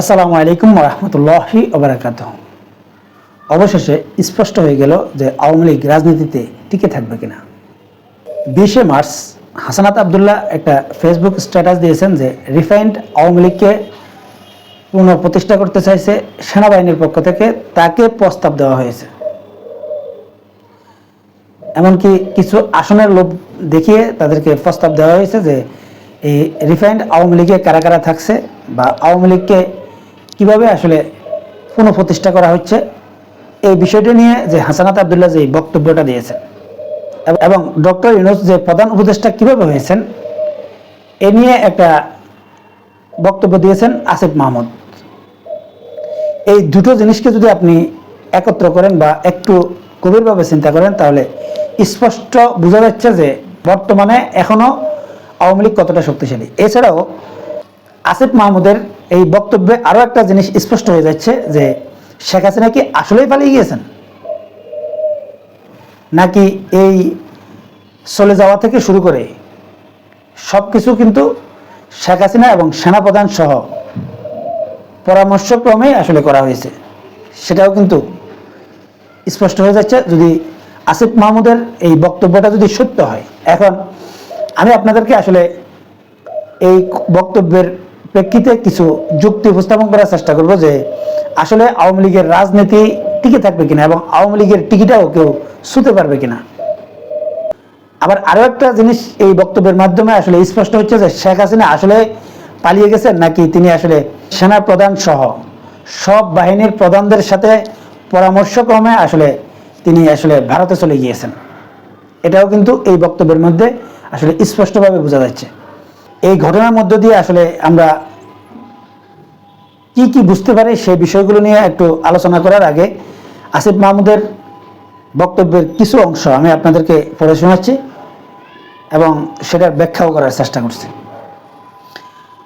আসসালামু আলাইকুম রহমতুল্লাহি ওবরাকাত অবশেষে স্পষ্ট হয়ে গেল যে আওয়ামী লীগ রাজনীতিতে টিকে থাকবে কিনা। বিশে মার্চ হাসানাত আবদুল্লাহ একটা ফেসবুক স্ট্যাটাস দিয়েছেন যে রিফাইন্ড আওয়ামী লীগকে পুনঃপ্রতিষ্ঠা করতে চাইছে সেনাবাহিনীর পক্ষ থেকে, তাকে প্রস্তাব দেওয়া হয়েছে। এমনকি কিছু আসনের লোভ দেখিয়ে তাদেরকে প্রস্তাব দেওয়া হয়েছে যে এই রিফাইন্ড আওয়ামী লীগে কারা কারা থাকছে বা আওয়ামী লীগকে কীভাবে আসলে পুনঃপ্রতিষ্ঠা করা হচ্ছে, এই বিষয়টি নিয়ে যে হাসানাত আবদুল্লাহ যে বক্তব্যটা দিয়েছেন, এবং ডক্টর ইউনুস যে প্রধান উপদেষ্টা কীভাবে হয়েছেন, এ নিয়ে একটা বক্তব্য দিয়েছেন আসিফ মাহমুদ। এই দুটো জিনিসকে যদি আপনি একত্র করেন বা একটু গভীরভাবে চিন্তা করেন, তাহলে স্পষ্ট বোঝা যাচ্ছে যে বর্তমানে এখনও আওয়ামী লীগ কতটা শক্তিশালী। এছাড়াও আসিফ মাহমুদের এই বক্তব্যে আরও একটা জিনিস স্পষ্ট হয়ে যাচ্ছে যে শেখ হাসিনা কি আসলেই পালিয়ে গিয়েছেন? নাকি এই চলে যাওয়া থেকে শুরু করে সব কিছু কিন্তু শেখ হাসিনা এবং সেনাপ্রধান সহ পরামর্শক্রমে আসলে করা হয়েছে। সেটাও কিন্তু স্পষ্ট হয়ে যাচ্ছে। যদি আসিফ মাহমুদের এই বক্তব্যটা যদি সত্য হয়, এখন আমি আপনাদেরকে আসলে এই বক্তব্যের প্রেক্ষিতে কিছু যুক্তি উপস্থাপন করার চেষ্টা করব যে আসলে আওয়ামী লীগের রাজনীতি টিকে থাকবে কিনা এবং আওয়ামী লীগের টিকিটাও কেউ ছুতে পারবে কিনা? আবার আরও একটা জিনিস এই বক্তব্যের মাধ্যমে আসলে স্পষ্ট হচ্ছে যে শেখ হাসিনা আসলে পালিয়ে গেছেন নাকি তিনি আসলে সেনা প্রধান সহ সব বাহিনীর প্রধানদের সাথে পরামর্শক্রমে আসলে তিনি আসলে ভারতে চলে গিয়েছেন? এটাও কিন্তু এই বক্তব্যের মধ্যে আসলে স্পষ্টভাবে বোঝা যাচ্ছে। এই ঘটনার মধ্য দিয়ে আসলে আমরা কি কি বুঝতে পারি সেই বিষয়গুলো নিয়ে একটু আলোচনা করার আগে আসিফ মাহমুদের বক্তব্যের কিছু অংশ আমি আপনাদেরকে পড়ে শোনাচ্ছি এবং সেটার ব্যাখ্যাও করার চেষ্টা করছি।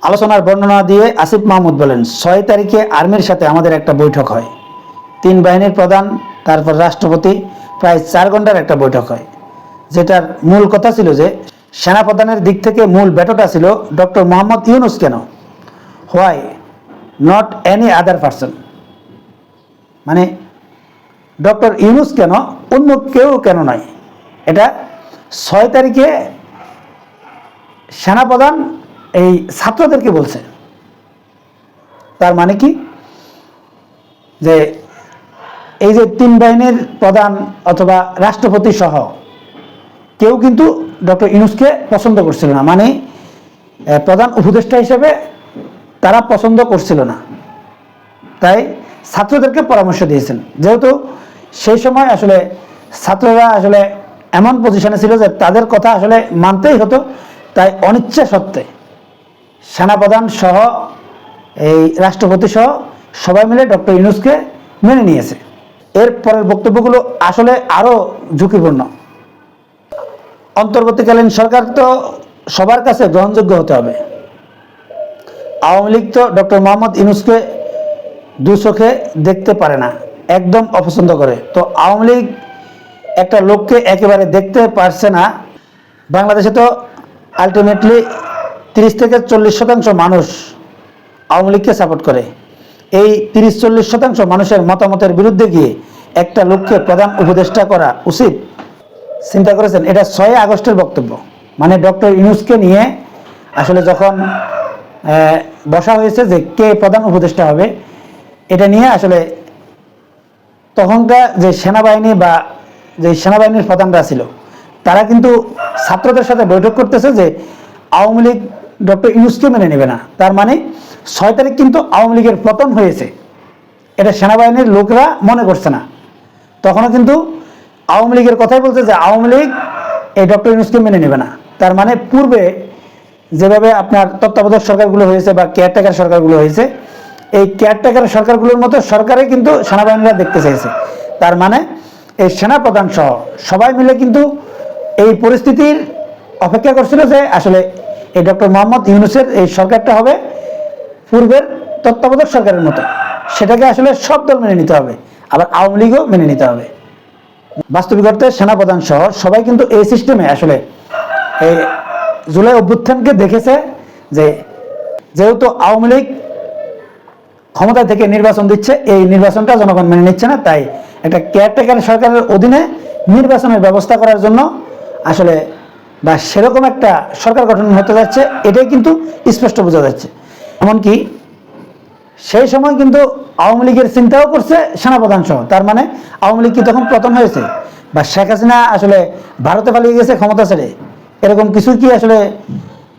আলোচনার বর্ণনা দিয়ে আসিফ মাহমুদ বলেন, ছয় তারিখে আর্মির সাথে আমাদের একটা বৈঠক হয়। তিন বাহিনীর প্রধান, তারপর রাষ্ট্রপতি, প্রায় চার ঘণ্টার একটা বৈঠক হয়। যেটার মূল কথা ছিল যে সেনাপ্রধানের দিক থেকে মূল ব্যাটোটা ছিল ডক্টর মোহাম্মদ ইউনুস কেন? Why not any other person মানে ডক্টর ইউনুস কেন, অন্য কেউ কেন নয়। এটা ছয় তারিখে সেনাপ্রধান এই ছাত্রদেরকে বলছে। তার মানে কি? যে এই যে তিন বাহিনীর প্রধান অথবা রাষ্ট্রপতি সহ কেউ কিন্তু ডক্টর ইউনুসকে পছন্দ করছিল না। মানে প্রধান উপদেষ্টা হিসেবে তারা পছন্দ করছিল না। তাই ছাত্রদেরকে পরামর্শ দিয়েছেন। যেহেতু সেই সময় আসলে ছাত্ররা আসলে এমন পজিশনে ছিল যে তাদের কথা আসলে মানতেই হতো, তাই অনিচ্ছা সত্ত্বে সেনাপ্রধান সহ, এই রাষ্ট্রপতি সহ সবাই মিলে ডক্টর ইউনুসকে মেনে নিয়েছে। এর পরের বক্তব্যগুলো আসলে আরও ঝুঁকিপূর্ণ। অন্তর্বর্তীকালীন সরকার তো সবার কাছে গ্রহণযোগ্য হতে হবে। আওয়ামী লীগ তো ডক্টর মোহাম্মদ ইউনুসকে দু চোখে দেখতে পারে না, একদম অপছন্দ করে। তো আওয়ামী লীগ একটা লোককে একেবারে দেখতে পারছে না। বাংলাদেশে তো আলটিমেটলি তিরিশ থেকে চল্লিশ শতাংশ মানুষ আওয়ামী লীগকে সাপোর্ট করে। এই তিরিশ চল্লিশ শতাংশ মানুষের মতামতের বিরুদ্ধে গিয়ে একটা লোককে প্রধান উপদেষ্টা করা উচিত। চিন্তা করেছেন? এটা ছয় আগস্টের বক্তব্য। মানে ডক্টর ইউনুসকে নিয়ে আসলে যখন বসা হয়েছে যে কে প্রধান উপদেষ্টা হবে, এটা নিয়ে আসলে তখনকার যে সেনাবাহিনী বা যে সেনাবাহিনীর প্রধানরা ছিল, তারা কিন্তু ছাত্রদের সাথে বৈঠক করতেছে যে আওয়ামী লীগ ডক্টর ইউনুসকে মেনে নেবে না। তার মানে ছয় তারিখ কিন্তু আওয়ামী লীগের পতন হয়েছে। এটা সেনাবাহিনীর লোকরা মনে করছে না। তখনও কিন্তু আওয়ামী লীগের কথাই বলছে যে আওয়ামী লীগ এই ডক্টর ইউনুসকে মেনে নেবে না। তার মানে পূর্বে যেভাবে আপনার তত্ত্বাবধায়ক সরকারগুলো হয়েছে বা কেয়ারটেকার সরকারগুলো হয়েছে, এই কেয়ারটেকার সরকারগুলোর মতো সরকারে কিন্তু সেনাবাহিনীরা দেখতে চাইছে। তার মানে এই সেনাপ্রধান সহ সবাই মিলে কিন্তু এই পরিস্থিতির অপেক্ষা করছিল যে আসলে এই ডক্টর মোহাম্মদ ইউনুসের এই সরকারটা হবে পূর্বের তত্ত্বাবধায়ক সরকারের মতো। সেটাকে আসলে সব দল মেনে নিতে হবে। আবার আওয়ামী লীগও মেনে নিতে হবে। বাস্তবিক অর্থে সেনাপ্রধান সহ সবাই কিন্তু এই সিস্টেমে আসলে এই জুলাই অভ্যুত্থানকে দেখেছে যে যেহেতু আওয়ামী লীগ ক্ষমতা থেকে নির্বাচন দিচ্ছে, এই নির্বাচনটা জনগণ মেনে নিচ্ছে না। তাই একটা কেয়ারটেকার সরকারের অধীনে নির্বাচনের ব্যবস্থা করার জন্য আসলে বা সেরকম একটা সরকার গঠন হতে যাচ্ছে, এটাই কিন্তু স্পষ্ট বোঝা যাচ্ছে। এমনকি সেই সময় কিন্তু আওয়ামী লীগের চিন্তাও করছে সেনাপ্রধান সহ তার মানে আওয়ামী লীগ কি তখন পতন হয়েছে? বা শেখ হাসিনা আসলে ভারতে পালিয়ে গেছে ক্ষমতা ছেড়ে? এরকম কিছু কি আসলে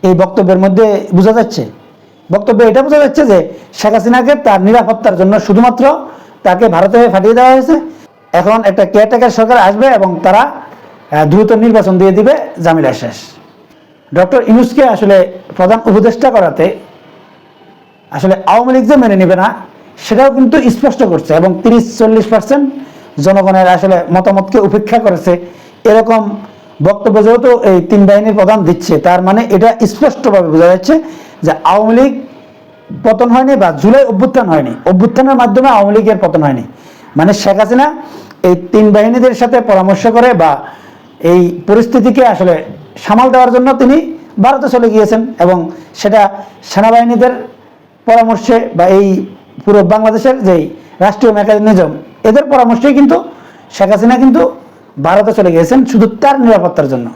এই বক্তব্যের মধ্যে বোঝা যাচ্ছে? বক্তব্যে এটা বোঝা যাচ্ছে যে শেখ হাসিনাকে তার নিরাপত্তার জন্য শুধুমাত্র তাকে ভারতে ফাটিয়ে দেওয়া হয়েছে। এখন একটা কেয়ারটেকার সরকার আসবে এবং তারা দ্রুত নির্বাচন দিয়ে দিবে জামিলা শেষ। ডক্টর ইনুসকে আসলে প্রধান উপদেষ্টা করাতে আসলে আওয়ামী লীগ যে মেনে নেবে না, সেটাও কিন্তু স্পষ্ট করছে এবং তিরিশ চল্লিশ পার্সেন্ট জনগণের আসলে মতামতকে উপেক্ষা করেছে। এরকম বক্তব্য যেহেতু এই তিন বাহিনীর প্রধান দিচ্ছে, তার মানে এটা স্পষ্টভাবে বোঝা যাচ্ছে যে আওয়ামী লীগ পতন হয়নি বা জুলাই অভ্যুত্থান হয়নি। অভ্যুত্থানের মাধ্যমে আওয়ামী লীগের পতন হয়নি। মানে শেখ হাসিনা এই তিন বাহিনীদের সাথে পরামর্শ করে বা এই পরিস্থিতিকে আসলে সামাল দেওয়ার জন্য তিনি ভারতে চলে গিয়েছেন এবং সেটা সেনাবাহিনীদের পরামর্শে বা এই পুরো বাংলাদেশের যেই রাষ্ট্রীয় মেকানিজম, এদের পরামর্শেই কিন্তু শেখ হাসিনা কিন্তু ভারতে চলে গিয়েছেন শুধু তার নিরাপত্তার জন্য।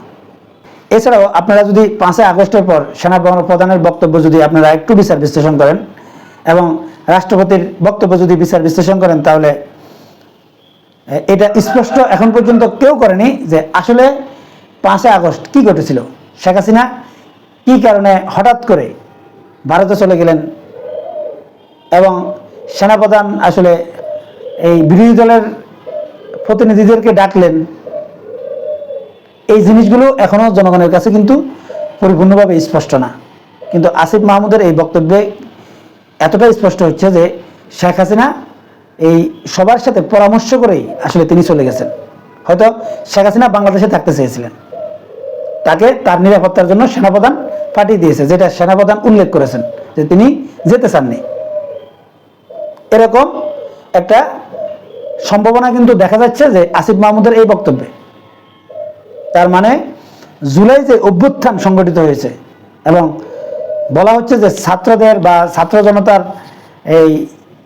এছাড়াও আপনারা যদি পাঁচই আগস্টের পর সেনা প্রধানের বক্তব্য যদি আপনারা একটু বিচার বিশ্লেষণ করেন এবং রাষ্ট্রপতির বক্তব্য যদি বিচার বিশ্লেষণ করেন, তাহলে এটা স্পষ্ট এখন পর্যন্ত কেউ করেনি যে আসলে পাঁচই আগস্ট কি ঘটেছিল। শেখ হাসিনা কি কারণে হঠাৎ করে ভারতে চলে গেলেন এবং সেনাপ্রধান আসলে এই বিরোধী দলের প্রতিনিধিদেরকে ডাকলেন। এই জিনিসগুলো এখনও জনগণের কাছে কিন্তু পরিপূর্ণভাবে স্পষ্ট না। কিন্তু আসিফ মাহমুদের এই বক্তব্যে এতটা স্পষ্ট হচ্ছে যে শেখ হাসিনা এই সবার সাথে পরামর্শ করেই আসলে তিনি চলে গেছেন। হয়তো শেখ হাসিনা বাংলাদেশে থাকতে চেয়েছিলেন। তাকে তার নিরাপত্তার জন্য সেনাপ্রধান পাঠিয়ে দিয়েছে, যেটা সেনাপ্রধান উল্লেখ করেছেন যে তিনি যেতে চাননি। এরকম একটা সম্ভাবনা কিন্তু দেখা যাচ্ছে যে আসিফ মাহমুদের এই বক্তব্যে। তার মানে জুলাই যে অভ্যুত্থান সংগঠিত হয়েছে এবং বলা হচ্ছে যে ছাত্রদের বা ছাত্র জনতার এই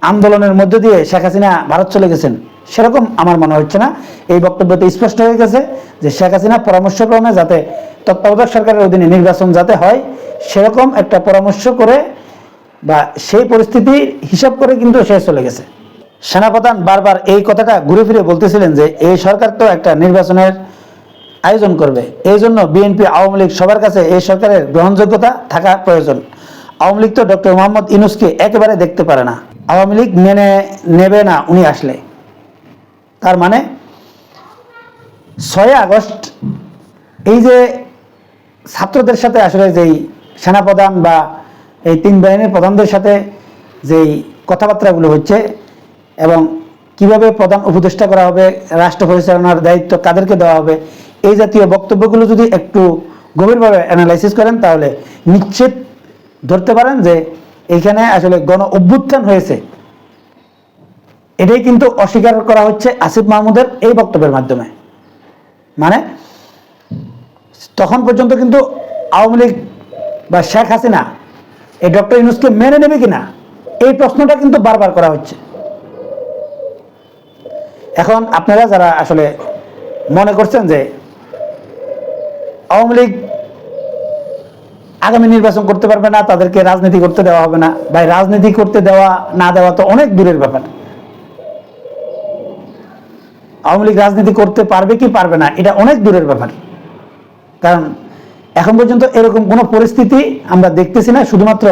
আন্দোলনের মধ্য দিয়ে শেখ হাসিনা ভারত চলে গেছেন, সেরকম আমার মনে হচ্ছে না। এই বক্তব্যতে স্পষ্ট হয়ে গেছে যে শেখ হাসিনা পরামর্শক্রমে যাতে তত্ত্বাবধায়ক সরকারের অধীনে নির্বাচন যাতে হয়, সেরকম একটা পরামর্শ করে বা সেই পরিস্থিতির হিসাব করে কিন্তু সে চলে গেছে। সেনাপ্রধান বারবার এই কথাটা ঘুরে ফিরে বলতেছিলেন যে, এই সরকার তো একটা নির্বাচনের আয়োজন করবে। এই জন্য বিএনপি, আওয়ামী লীগ সবার কাছে এই সরকারের গ্রহণযোগ্যতা থাকা প্রয়োজন। আওয়ামী লীগ তো ডক্টর মোহাম্মদ ইনুসকে একেবারে দেখতে পারে না। আওয়ামী লীগ মেনে নেবে না উনি আসলে। তার মানে ছয় আগস্ট এই যে ছাত্রদের সাথে আসলে যেই সেনাপ্রধান বা এই তিন বাহিনীর প্রধানদের সাথে যেই কথাবার্তাগুলো হচ্ছে এবং কীভাবে প্রধান উপদেষ্টা করা হবে, রাষ্ট্র পরিচালনার দায়িত্ব কাদেরকে দেওয়া হবে, এই জাতীয় বক্তব্যগুলো যদি একটু গভীরভাবে অ্যানালাইসিস করেন তাহলে নিশ্চিত ধরতে পারেন যে এইখানে আসলে গণ অভ্যুত্থান হয়েছে। এটাই কিন্তু অস্বীকার করা হচ্ছে আসিফ মাহমুদের এই বক্তব্যের মাধ্যমে। মানে তখন পর্যন্ত কিন্তু আওয়ামী লীগ বা শেখ হাসিনা এই ডক্টর ইউনুসকে মেনে নেবে কিনা? এই প্রশ্নটা কিন্তু বারবার করা হচ্ছে। এখন আপনারা যারা আসলে মনে করছেন যে আওয়ামী লীগ আগামী নির্বাচন করতে পারবে না, তাদেরকে রাজনীতি করতে দেওয়া হবে না, ভাই, রাজনীতি করতে দেওয়া না দেওয়া তো অনেক দূরের ব্যাপার। আওয়ামী লীগ রাজনীতি করতে পারবে কি পারবে না, এটা অনেক দূরের ব্যাপার। কারণ এখন পর্যন্ত এরকম কোনো পরিস্থিতি আমরা দেখতেছি না, শুধুমাত্র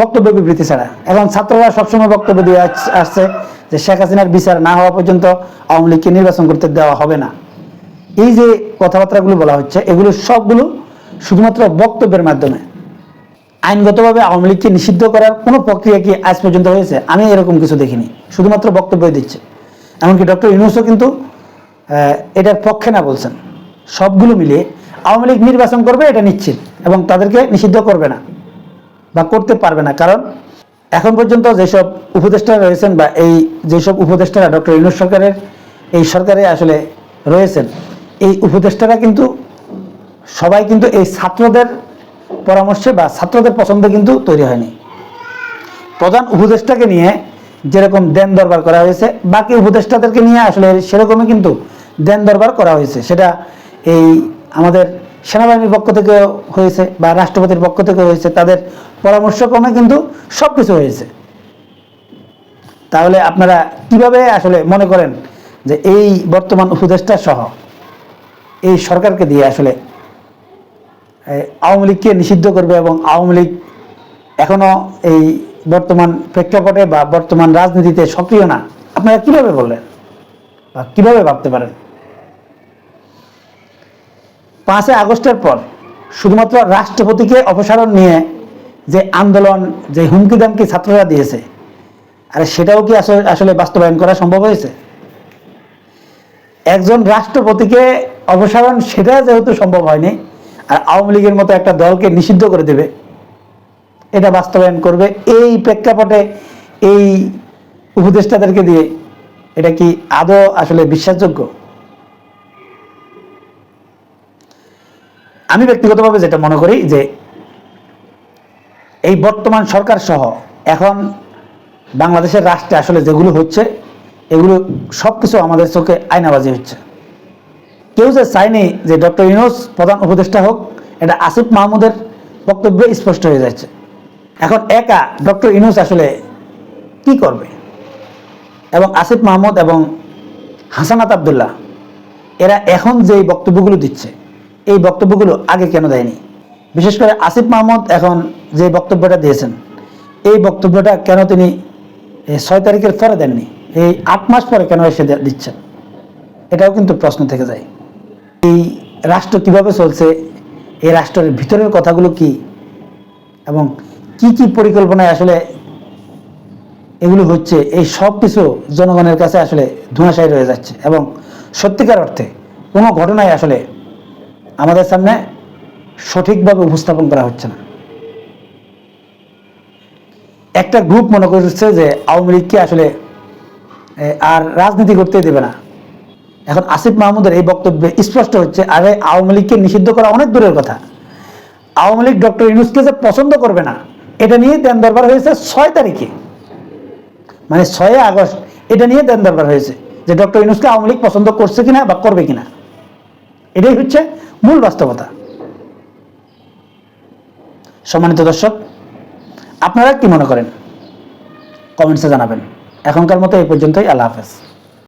বক্তব্য বিবৃতি ছাড়া। এখন ছাত্ররা সবসময় বক্তব্য দিয়ে আসছে যে শেখ হাসিনার বিচার না হওয়া পর্যন্ত আওয়ামী লীগকে নির্বাচন করতে দেওয়া হবে না। এই যে কথাবার্তাগুলো বলা হচ্ছে, এগুলো সবগুলো শুধুমাত্র বক্তব্যের মাধ্যমে। আইনগতভাবে আওয়ামী লীগকে নিষিদ্ধ করার কোনো প্রক্রিয়া কি আজ পর্যন্ত হয়েছে? আমি এরকম কিছু দেখিনি, শুধুমাত্র বক্তব্য দিচ্ছে। এমনকি ডক্টর ইউনুসও কিন্তু এটার পক্ষে না বলছেন। সবগুলো মিলিয়ে আওয়ামী লীগ নির্বাচন করবে, এটা নিশ্চিত এবং তাদেরকে নিষিদ্ধ করবে না বা করতে পারবে না। কারণ এখন পর্যন্ত যেসব উপদেষ্টা রয়েছেন বা এই যেসব উপদেষ্টারা ডক্টর ইউনুস সরকারের, এই সরকারে আসলে রয়েছেন, এই উপদেষ্টারা কিন্তু সবাই কিন্তু এই ছাত্রদের পরামর্শে বা ছাত্রদের পছন্দে কিন্তু তৈরি হয়নি। প্রধান উপদেষ্টাকে নিয়ে যেরকম দেন দরবার করা হয়েছে, বাকি উপদেষ্টাদেরকে নিয়ে আসলে সেরকমই কিন্তু দেন দরবার করা হয়েছে। সেটা এই আমাদের সেনাবাহিনীর পক্ষ থেকে হয়েছে বা রাষ্ট্রপতির পক্ষ থেকে হয়েছে, তাদের পরামর্শক্রমে কিন্তু সব কিছু হয়েছে। তাহলে আপনারা কীভাবে আসলে মনে করেন যে এই বর্তমান উপদেষ্টা সহ এই সরকারকে দিয়ে আসলে আওয়ামী লীগকে নিষিদ্ধ করবে এবং আওয়ামী লীগ এখনও এই বর্তমান প্রেক্ষাপটে বা বর্তমান রাজনীতিতে সক্রিয় না, আপনারা কীভাবে বললেন বা কীভাবে ভাবতে পারেন? পাঁচই আগস্টের পর শুধুমাত্র রাষ্ট্রপতিকে অপসারণ নিয়ে যে আন্দোলন, যে হুমকি দামকি ছাত্ররা দিয়েছে, আর সেটাও কি আসলে বাস্তবায়ন করা সম্ভব হয়েছে? একজন রাষ্ট্রপতিকে অপসারণ সেটা যেহেতু সম্ভব হয়নি, আর আওয়ামী লীগের মতো একটা দলকে নিষিদ্ধ করে দেবে, এটা বাস্তবায়ন করবে, এই প্রেক্ষাপটে এই উপদেষ্টাদেরকে দিয়ে এটা কি আদৌ আসলে বিশ্বাসযোগ্য? আমি ব্যক্তিগতভাবে যেটা মনে করি যে এই বর্তমান সরকার সহ এখন বাংলাদেশের রাষ্ট্রে আসলে যেগুলো হচ্ছে, এগুলো সব কিছু আমাদের চোখে আয়নাবাজি হচ্ছে। কেউ যে চায়নি যে ডক্টর ইউনুস প্রধান উপদেষ্টা হোক, এটা আসিফ মাহমুদের বক্তব্যে স্পষ্ট হয়ে যাচ্ছে। এখন একা ডক্টর ইউনুস আসলে কি করবে? এবং আসিফ মাহমুদ এবং হাসানাত আবদুল্লাহ এরা এখন যে বক্তব্যগুলো দিচ্ছে এই বক্তব্যগুলো আগে কেন দেয়নি? বিশেষ করে আসিফ মাহমুদ এখন যে বক্তব্যটা দিয়েছেন, এই বক্তব্যটা কেন তিনি ছয় তারিখের পরে দেননি? এই আট মাস পরে কেন এসে দিচ্ছেন? এটাও কিন্তু প্রশ্ন থেকে যায়। এই রাষ্ট্র কীভাবে চলছে, এই রাষ্ট্রের ভিতরের কথাগুলো কি, এবং কি কি পরিকল্পনায় আসলে এগুলো হচ্ছে, এই সব কিছু জনগণের কাছে আসলে ধোঁয়াশাই রয়ে যাচ্ছে। এবং সত্যিকার অর্থে কোনো ঘটনায় আসলে আমাদের সামনে সঠিকভাবে উপস্থাপন করা হচ্ছে না। একটা গ্রুপ মনে করছে যে আওয়ামী লীগকে আসলে আর রাজনীতি করতে দেবে না। এখন আসিফ মাহমুদের এই বক্তব্যে স্পষ্ট হচ্ছে, আরে আওয়ামী লীগকে নিষিদ্ধ করা অনেক দূরের কথা। আওয়ামী লীগ ডক্টর ইউনুসকে যে পছন্দ করবে না, এটা নিয়ে দেন দরবার হয়েছে ছয় তারিখে। মানে ছয় আগস্ট, এটা নিয়ে দেন দরবার হয়েছে যে ডক্টর ইউনুসকে আওয়ামী লীগ পছন্দ করছে কিনা বা করবে কিনা। এটাই হচ্ছে মূল বাস্তবতা। সম্মানিত দর্শক, আপনারা কি মনে করেন? কমেন্টসে জানাবেন। এখনকার মতো এই পর্যন্তই, আল্লাহ হাফেজ।